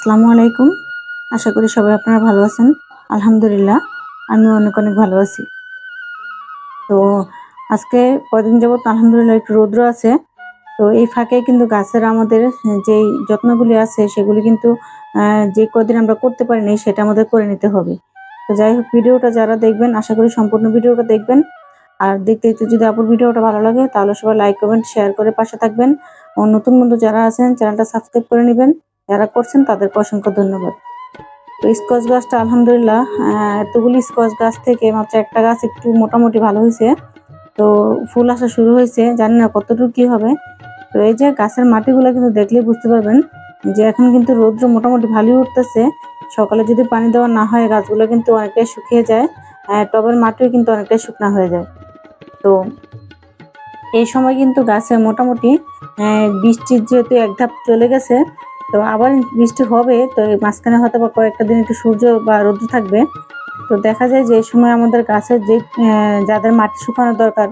আসসালামু আলাইকুম। আশা করি সবাই আপনারা ভালো আছেন। আলহামদুলিল্লাহ, আমি অনেক অনেক ভালো আছি। তো আজকে কদিন যাবত আলহামদুলিল্লাহ একটু রৌদ্র আছে। তো এই ফাঁকে কিন্তু গাছের আমাদের যেই যত্নগুলি আছে, সেগুলি কিন্তু যে কদিন আমরা করতে পারিনি, সেটা আমাদের করে নিতে হবে। তো যাই হোক, ভিডিওটা যারা দেখবেন, আশা করি সম্পূর্ণ ভিডিওটা দেখবেন। আর দেখতে দেখতে যদি আপুর ভিডিওটা ভালো লাগে, তাহলে সবাই লাইক, কমেন্ট, শেয়ার করে পাশে থাকবেন। ও নতুন বন্ধু যারা আছেন, চ্যানেলটা সাবস্ক্রাইব করে নেবেন। যারা করছেন তাদেরকে অসংখ্য ধন্যবাদ। তো স্কচ গাছটা আলহামদুলিল্লাহ এতগুলি স্কচ গাছ থেকে মাত্র একটা গাছ একটু মোটামুটি ভালো হয়েছে। তো ফুল আসা শুরু হয়েছে, জানি না কতটুকু কি হবে। তো এই যে গাছের মাটিগুলো কিন্তু দেখলে বুঝতে পারবেন যে এখন কিন্তু রৌদ্র মোটামুটি ভালোই উঠতেছে। সকালে যদি পানি দেওয়া না হয়, গাছগুলো কিন্তু অনেকটাই শুকিয়ে যায় টবের মাটিও কিন্তু অনেকটাই শুকনা হয়ে যায়। তো এই সময় কিন্তু গাছে মোটামুটি বৃষ্টির যেহেতু এক ধাপ চলে গেছে তো আবার বৃষ্টি হবে, তো এই মাঝখানে হয়তো বা কয়েকটা দিন একটু সূর্য বা রোদ্র থাকবে। তো দেখা যায় যে এই সময় আমাদের গাছের যে যাদের মাটি শুকানো দরকার,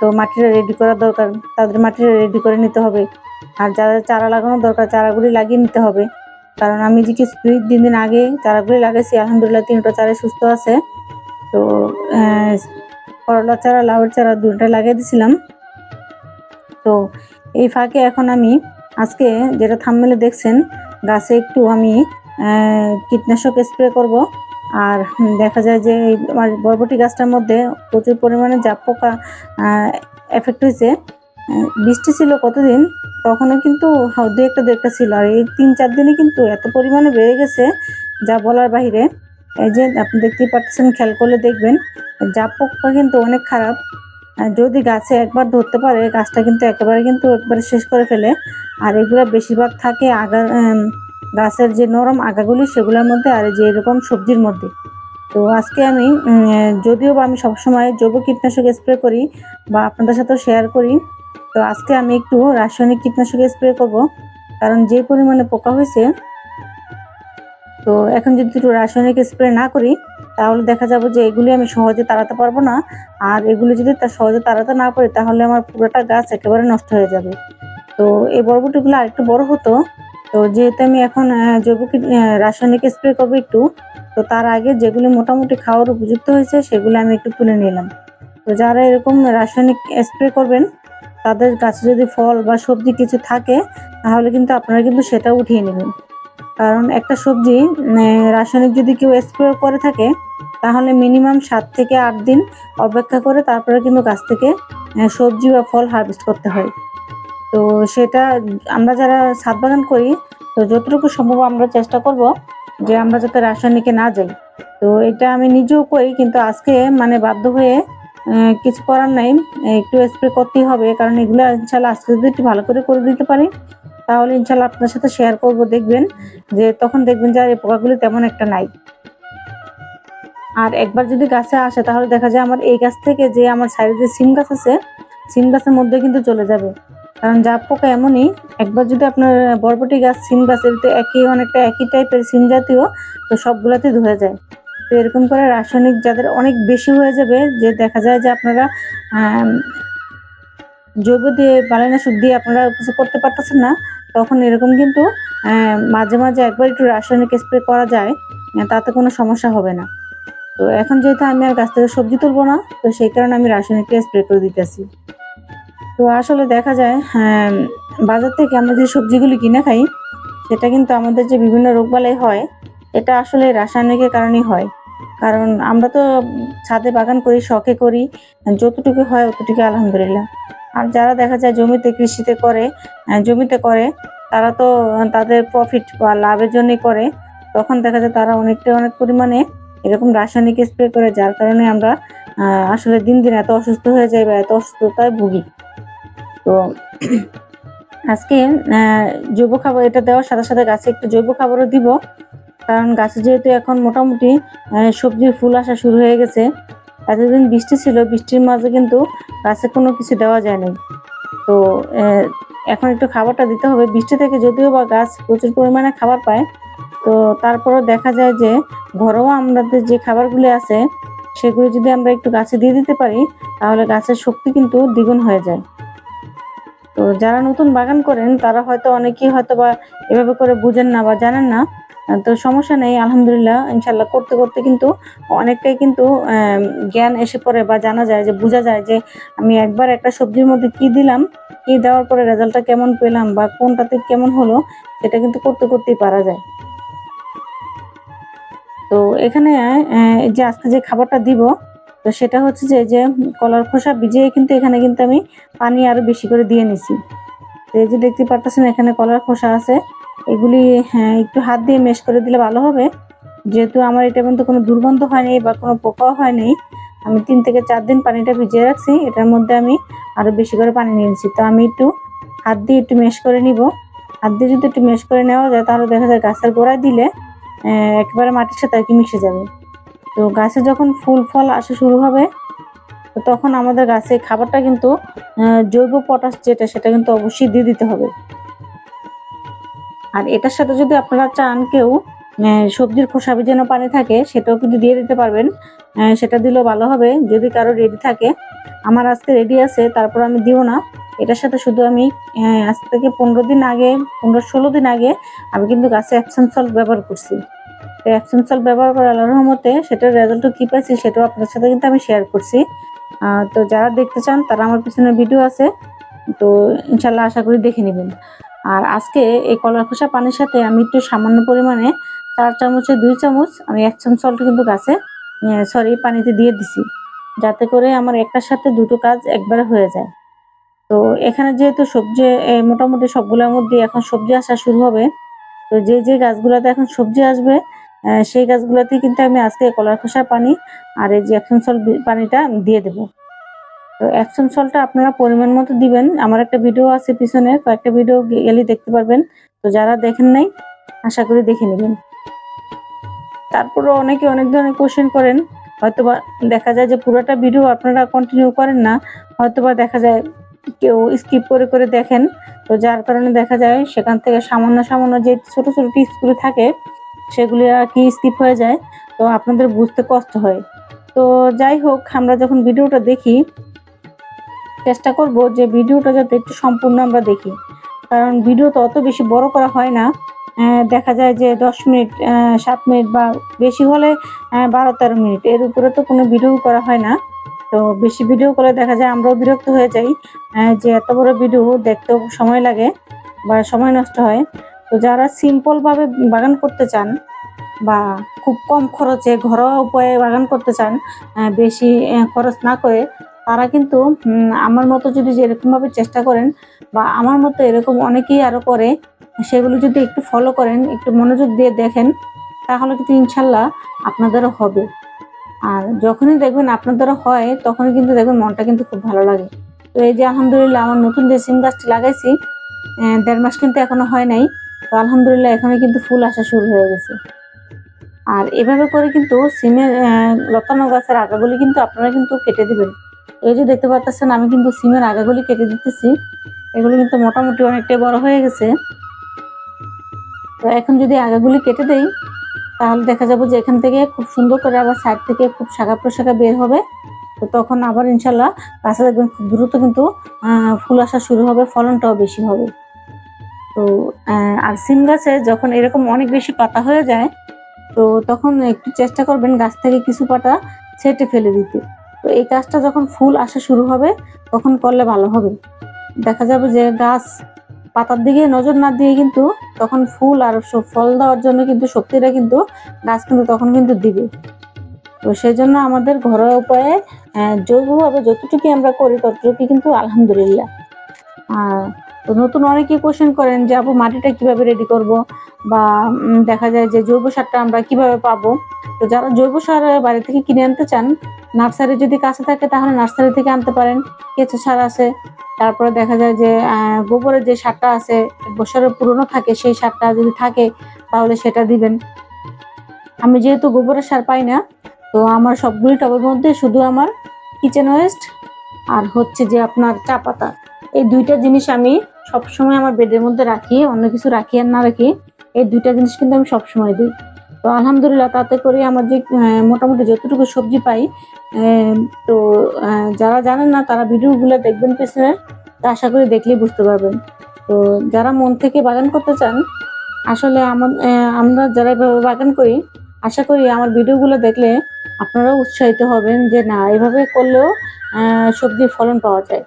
তো মাটিটা রেডি করা দরকার, তাদের মাটিটা রেডি করে নিতে হবে। আর যাদের চারা লাগানো দরকার, চারাগুলি লাগিয়ে নিতে হবে। কারণ আমি যে কিছু দুই তিন দিন আগে চারাগুলি লাগাইছি, আলহামদুলিল্লাহ তিনটা চারা সুস্থ আছে। তো করলা চারা, লাউয়ের চারা দুটো লাগিয়ে দিয়েছিলাম তো এই ফাঁকে এখন আমি আজকে যেটা থামমেলে দেখছেন, গাছে একটু আমি কীটনাশক স্প্রে করব। আর দেখা যায় যে এই বরবটি গাছটার মধ্যে প্রচুর পরিমাণে জাপ পোকা এফেক্ট হয়েছে। বৃষ্টি ছিল কতদিন? তখনও কিন্তু দু একটা দু একটা ছিল। আর এই তিন, চার দিনে কিন্তু এত পরিমাণে বেড়ে গেছে যা বলার বাইরে এই যে আপনি দেখতেই পাচ্ছেন, খেয়াল করলে দেখবেন, জাপ পোকা কিন্তু অনেক খারাপ। যদি গাছে একবার ধরতে পারে, গাছটা কিন্তু একেবারে কিন্তু একবারে শেষ করে ফেলে। আর এগুলো বেশিরভাগ থাকে আগা গাছের যে নরম আগাগুলি, সেগুলোর মধ্যে আর যে এরকম সবজির মধ্যে। তো আজকে আমি যদিও বা আমি সবসময় জৈব কীটনাশক স্প্রে করি বা আপনাদের সাথেও শেয়ার করি, তো আজকে আমি একটু রাসায়নিক কীটনাশক স্প্রে করব। কারণ যে পরিমাণে পোকা হয়েছে, তো এখন যদি একটু রাসায়নিক স্প্রে না করি তাহলে দেখা যাবে যে এগুলি আমি সহজে তাড়াতে পারব না। আর এগুলি যদি তা সহজে তাড়াতে না পারি, তাহলে আমার পুরোটা গাছ একেবারে নষ্ট হয়ে যাবে। তো এই বরবটিগুলো আরেকটু বড় হতো। তো যেহেতু আমি এখন জৈব রাসায়নিক স্প্রে করব একটু, তো তার আগে যেগুলি মোটামুটি খাওয়ার উপযুক্ত হয়েছে, সেগুলো আমি একটু তুলে নিলাম। তো যারা এরকম রাসায়নিক স্প্রে করবেন, তাদের গাছে যদি ফল বা সবজি কিছু থাকে, তাহলে কিন্তু আপনারা কিন্তু সেটা উঠিয়ে নেবেন। কারণ একটা সবজি রাসায়নিক যদি কেউ স্প্রে করে থাকে তাহলে মিনিমাম সাত থেকে আট দিন অপেক্ষা করে তারপরে কিন্তু গাছ থেকে সবজি বা ফল হারভেস্ট করতে হয়। তো সেটা আমরা যারা ছাদ বাগান করি, তো যতটুকু সম্ভব আমরা চেষ্টা করব যে আমরা যাতে রাসায়নিকে না যাই। তো এটা আমি নিজেও করি, কিন্তু আজকে মানে বাধ্য হয়ে কিছু করার নাই। একটু স্প্রে করতেই হবে, কারণ এগুলো ইনশাল্লাহ আজকে যদি একটু ভালো করে করে দিতে পারি, তাহলে ইনশাল্লাহ আপনার সাথে শেয়ার করব, দেখবেন যে তখন দেখবেন যে আর এই পোকাগুলি তেমন একটা নাই। আর একবার যদি গাছে আসে, তাহলে দেখা যায় আমার এই গাছ থেকে যে আমার সাইডে যে সিম গাছ আছে, সিম গাছের মধ্যে কিন্তু চলে যাবে। কারণ জাপ পোকা এমনই, একবার যদি আপনার বরবটি গাছ, সিম গাছের তো একই, অনেকটা একই টাইপের সিম জাতীয়, তো সবগুলাতে ধরে যায়। তো এরকম করে রাসায়নিক যাদের অনেক বেশি হয়ে যাবে, যে দেখা যায় যে আপনারা জৈব দিয়ে বালাইনাশক দিয়ে আপনারা কিছু করতে পারতেছেন না, তখন এরকম কিন্তু মাঝে মাঝে একবার একটু রাসায়নিক স্প্রে করা যায়, তাতে কোনো সমস্যা হবে না। তো এখন যেহেতু আমি আর গাছ থেকে সবজি তুলবো না তো সেই কারণে আমি রাসায়নিকটা স্প্রে করে দিতেছি। তো আসলে দেখা যায় হ্যাঁ, বাজার থেকে আমরা যে সবজিগুলি কিনে খাই সেটা কিন্তু আমাদের যে বিভিন্ন রোগবালাই হয় এটা আসলে রাসায়নিকের কারণেই হয়। কারণ আমরা তো ছাদে বাগান করি শখে করি যতটুকু হয় অতটুকু আলহামদুলিল্লাহ। আর যারা দেখা যায় জমিতে কৃষিতে করে জমিতে করে তারা তো তাদের প্রফিট বা লাভের জন্যই করে তখন দেখা যায় তারা অনেকটা অনেক পরিমাণে এরকম রাসায়নিক স্প্রে করে, যার কারণে আমরা আসলে দিন দিন এত অসুস্থ হয়ে যাই বা এত অসুস্থতায় ভুগি। তো আজকে জৈব খাবার এটা দেওয়ার সাথে সাথে গাছে একটু জৈব খাবারও দিব। কারণ গাছে যেহেতু এখন মোটামুটি সবজির ফুল আসা শুরু হয়ে গেছে। এতদিন বৃষ্টি ছিল, বৃষ্টির মাঝে কিন্তু গাছে কোনো কিছু দেওয়া যায়নি। তো এখন একটু খাবারটা দিতে হবে। বৃষ্টি থেকে যদিও বা গাছ প্রচুর পরিমাণে খাবার পায় তো তারপরেও দেখা যায় যে ঘরোয়া আমাদের যে খাবারগুলি আছে, সেগুলো যদি আমরা একটু গাছে দিয়ে দিতে পারি, তাহলে গাছের শক্তি কিন্তু দ্বিগুণ হয়ে যায়। তো যারা নতুন বাগান করেন, তারা হয়তো অনেকেই হয়তো বা এভাবে করে বুঝেন না বা জানেন না। তো সমস্যা নেই, আলহামদুলিল্লাহ ইনশাল্লাহ করতে করতে কিন্তু অনেকটাই কিন্তু জ্ঞান এসে পড়ে বা জানা যায় যে, বোঝা যায় যে, আমি একবার একটা সবজির মধ্যে কি দিলাম, কি দেওয়ার পরে রেজাল্টটা কেমন পেলাম বা কোনটাতে কেমন হলো, সেটা কিন্তু করতে করতেই পারা যায়। তো এখানে যে আজকে যে খাবারটা দিব, তো সেটা হচ্ছে যে যে কলার খোসা ভিজিয়ে কিন্তু এখানে কিন্তু আমি পানি আরও বেশি করে দিয়ে নিছি। তো এই যে দেখতে পারতেছেন এখানে কলার খোসা আছে। এগুলি হ্যাঁ একটু হাত দিয়ে মেশ করে দিলে ভালো হবে। যেহেতু আমার এটা পর্যন্ত কোনো দুর্গন্ধ হয়নি বা কোনো পোকাও হয়নি, আমি তিন থেকে চার দিন পানিটা ভিজিয়ে রাখছি। এটার মধ্যে আমি আরও বেশি করে পানি নিয়ে নিচ্ছি তো আমি একটু হাত দিয়ে একটু মেশ করে নিব। হাত দিয়ে যদি একটু মেশ করে নেওয়া যায়, তাহলে দেখা যায় গাছের গোড়ায় দিলে একেবারে মাটির সাথে আর কি মিশে যাবে। তো গাছে যখন ফুল ফল আসা শুরু হবে তখন আমাদের গাছে খাবারটা কিন্তু জৈব পটাশ যেটা, সেটা কিন্তু অবশ্যই দিয়ে দিতে হবে। আর এটার সাথে যদি আপনারা চান কেউ সবজির খোসা যেন পানি থাকে, সেটাও কিন্তু দিয়ে দিতে পারবেন। সেটা দিলেও ভালো হবে। যদি কারও রেডি থাকে, আমার আজকে রেডি আছে, তারপর আমি দিব না। এটার সাথে শুধু আমি আজ থেকে পনেরো দিন আগে, পনেরো ষোলো দিন আগে আমি কিন্তু গাছে অ্যাপসেন্ট সল্ট ব্যবহার করছি। তো অ্যাপসেন্ট সল্ট ব্যবহার করার আল্লাহর রহমতে সেটার রেজাল্টও কী পাইছি সেটাও আপনার সাথে কিন্তু আমি শেয়ার করছি। তো যারা দেখতে চান, তারা আমার পিছনে ভিডিও আছে, তো ইনশাল্লাহ আশা করি দেখে নেবেন। আর আজকে এই কলার খোসা পানির সাথে আমি একটু সামান্য পরিমাণে চার চামচে, দুই চামচ আমি অ্যাপসেন্ট সল্ট কিন্তু গাছে সরি পানিতে দিয়ে দিছি। যাতে করে আমার একটার সাথে দুটো কাজ একবারে হয়ে যায়। তো এখানে যেহেতু সবজি মোটামুটি সবগুলোর মধ্যে এখন সবজি আসা শুরু হবে। তো যে যে গাছগুলোতে এখন সবজি আসবে সেই গাছগুলোতে কিন্তু আমি আজকে কলার খোসার পানি আর এই যে অ্যাপসন সল্ট পানিটা দিয়ে দেবো। তো অ্যাপসন সল্টটা আপনারা পরিমাণ মতো দিবেন। আমার একটা ভিডিও আছে পিছনে, কয়েকটা ভিডিও গেলে দেখতে পারবেন। তো যারা দেখেন নাই, আশা করি দেখে নেবেন। তারপরে অনেকে অনেক ধরনের কোশ্চেন করেন। হয়তোবা দেখা যায় যে পুরোটা ভিডিও আপনারা কন্টিনিউ করেন না, হয়তোবা দেখা যায় কেউ স্কিপ করে করে দেখেন। তো যার কারণে দেখা যায় সেখান থেকে সামান্য সামান্য যে ছোট ছোট টিপসগুলো থাকে, সেগুলি আর কি স্কিপ হয়ে যায়। তো আপনাদের বুঝতে কষ্ট হয়। তো যাই হোক, আমরা যখন ভিডিওটা দেখি, চেষ্টা করব যে ভিডিওটা যাতে একটু সম্পূর্ণ আমরা দেখি। কারণ ভিডিও তো অত বেশি বড় করা হয় না। দেখা যায় যে দশ মিনিট সাত মিনিট বা বেশি হলে বারো তেরো মিনিট। এর উপরে তো কোনো ভিডিও করা হয় না। তো বেশি ভিডিও করে দেখা যায়, আমরাও বিরক্ত হয়ে যাই যে এত বড় ভিডিও দেখতেও সময় লাগে বা সময় নষ্ট হয়। তো যারা সিম্পল ভাবে বাগান করতে চান বা খুব কম খরচে ঘরোয়া উপায়ে বাগান করতে চান বেশি খরচ না করে, তারা কিন্তু আমার মতো যদি যেরকম ভাবে চেষ্টা করেন বা আমার মতো এরকম অনেকেই আরও করে, সেগুলো যদি একটু ফলো করেন, একটু মনোযোগ দিয়ে দেখেন, তাহলে কিন্তু ইনশাল্লাহ আপনাদেরও হবে। আর যখনই দেখবেন আপনার দ্বারা হয়, তখনই কিন্তু দেখবেন মনটা কিন্তু খুব ভালো লাগে। তো এই যে আলহামদুলিল্লাহ আমার নতুন যে সিম গাছটি লাগাইছি দেড় মাস কিন্তু এখনও হয় নাই। তো আলহামদুলিল্লাহ এখানে কিন্তু ফুল আসা শুরু হয়ে গেছে। আর এভাবে করে কিন্তু সিমের লতানো গাছের আগাগুলি কিন্তু আপনারা কিন্তু কেটে দিবেন। এই যে দেখতে পাচ্ছেন, আমি কিন্তু সিমের আগাগুলি কেটে দিতেছি। এগুলো কিন্তু মোটামুটি অনেকটাই বড় হয়ে গেছে। তো এখন যদি আগাগুলি কেটে দেই তাহলে দেখা যাবে যে এখান থেকে খুব সুন্দর করে আবার সাইড থেকে খুব শাখা প্রশাখা বের হবে। তো তখন আবার ইনশাল্লাহ গাছে দেখবেন খুব দ্রুত কিন্তু ফুল আসা শুরু হবে, ফলনটাও বেশি হবে। তো আর সিম গাছে যখন এরকম অনেক বেশি পাতা হয়ে যায়, তো তখন একটু চেষ্টা করবেন গাছ থেকে কিছু পাতা ছেটে ফেলে দিতে। তো এই গাছটা যখন ফুল আসা শুরু হবে, তখন করলে ভালো হবে। দেখা যাবে যে গাছ পাতার দিকে নজর না দিয়ে কিন্তু তখন ফুল আর ফল দেওয়ার জন্য কিন্তু শক্তিটা কিন্তু গাছ কিন্তু তখন কিন্তু দিবে। তো সেই জন্য আমাদের ঘরোয়া উপায়ে জৈবভাবে যতটুকু আমরা করি ততটুকু কিন্তু আলহামদুলিল্লাহ। আর তো নতুন অনেকেই কোশ্চেন করেন যে আপু মাটিটা কীভাবে রেডি করব? বা দেখা যায় যে, জৈব সারটা আমরা কীভাবে পাবো? তো যারা জৈব সার বাড়ি থেকে কিনে আনতে চান নার্সারি যদি কাছে থাকে তাহলে নার্সারি থেকে আনতে পারেন। কেঁচো সার আছে তারপরে দেখা যায় যে গোবরের যে সারটা আছে, বছরের পুরনো থাকে, সেই সারটা যদি থাকে, তাহলে সেটা দিবেন। আমি যেহেতু গোবরের সার পাই না, তো আমার সবগুলি টবের মধ্যে শুধু আমার কিচেন ওয়েস্ট আর হচ্ছে যে আপনার চা পাতা। এই দুইটা জিনিস আমি সবসময় আমার বেডের মধ্যে রাখি, অন্য কিছু রাখি আর না রাখি, এই দুইটা জিনিস কিন্তু আমি সবসময় দিই। তো আলহামদুলিল্লাহ তাতে করে আমার যে মোটামুটি যতটুকু সবজি পাই তো যারা জানেন না, তারা ভিডিওগুলো দেখবেন পিছনে। তো আশা করি দেখলেই বুঝতে পারবেন। তো, যারা মন থেকে বাগান করতে চান, আসলে আমার- যারা এভাবে বাগান করি, আশা করি আমার ভিডিওগুলো দেখলে আপনারাও উৎসাহিত হবেন যে, না, এভাবে করলেও সবজির ফলন পাওয়া যায়।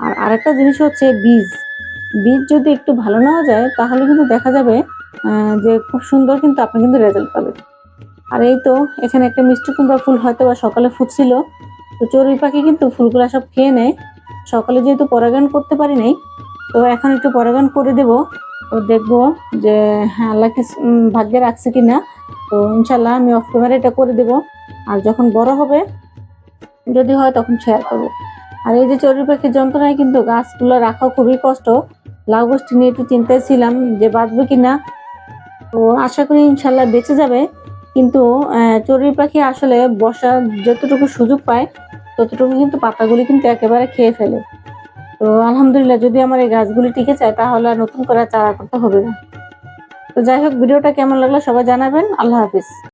আর আরেকটা জিনিস হচ্ছে বীজ। বীজ যদি একটু ভালো নেওয়া যায়, তাহলে কিন্তু দেখা যাবে যে, খুব সুন্দর কিন্তু আপনি কিন্তু রেজাল্ট পাবেন। আর এই তো, এখানে একটা মিষ্টি কুমড়া ফুল হয়তো বা সকালে ফুটছিল। তো চড়ুই পাখি কিন্তু ফুলগুলো সব খেয়ে নেয়। সকালে যেহেতু পরাগায়ন করতে পারি নাই, তো এখন একটু পরাগায়ন করে দেব। তো দেখব যে হ্যাঁ আল্লাহ কি ভাগ্যে রাখছে কিনা। তো ইনশাল্লাহ আমি অফ ক্যামেরা এটা করে দেব। আর যখন বড় হবে, যদি হয় তখন শেয়ার করব। আর এই যে চড়ুই পাখির যন্ত্রণায় কিন্তু গাছগুলো রাখা খুবই কষ্ট। লাউ গোষ্ঠী নিয়ে একটু চিন্তায় ছিলাম যে বাঁচবে কিনা। তো আশা করি ইনশাল্লাহ বেঁচে যাবে। কিন্তু চড়ুই পাখি আসলে বসার যতটুকু সুযোগ পায়, ততটুকু কিন্তু পাতাগুলি কিন্তু একেবারে খেয়ে ফেলে। তো আলহামদুলিল্লাহ, যদি আমার এই গাছগুলি টিকে চায় তাহলে আর নতুন করে চারা করতে হবে না। তো যাই হোক, ভিডিওটা কেমন লাগল সবাই জানাবেন। আল্লাহ হাফিজ।